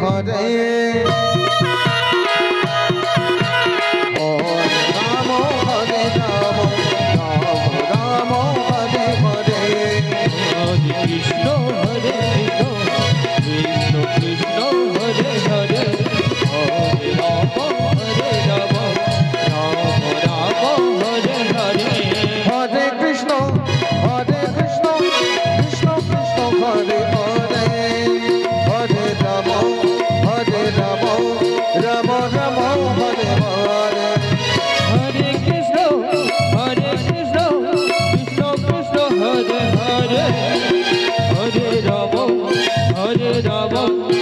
হরে যাব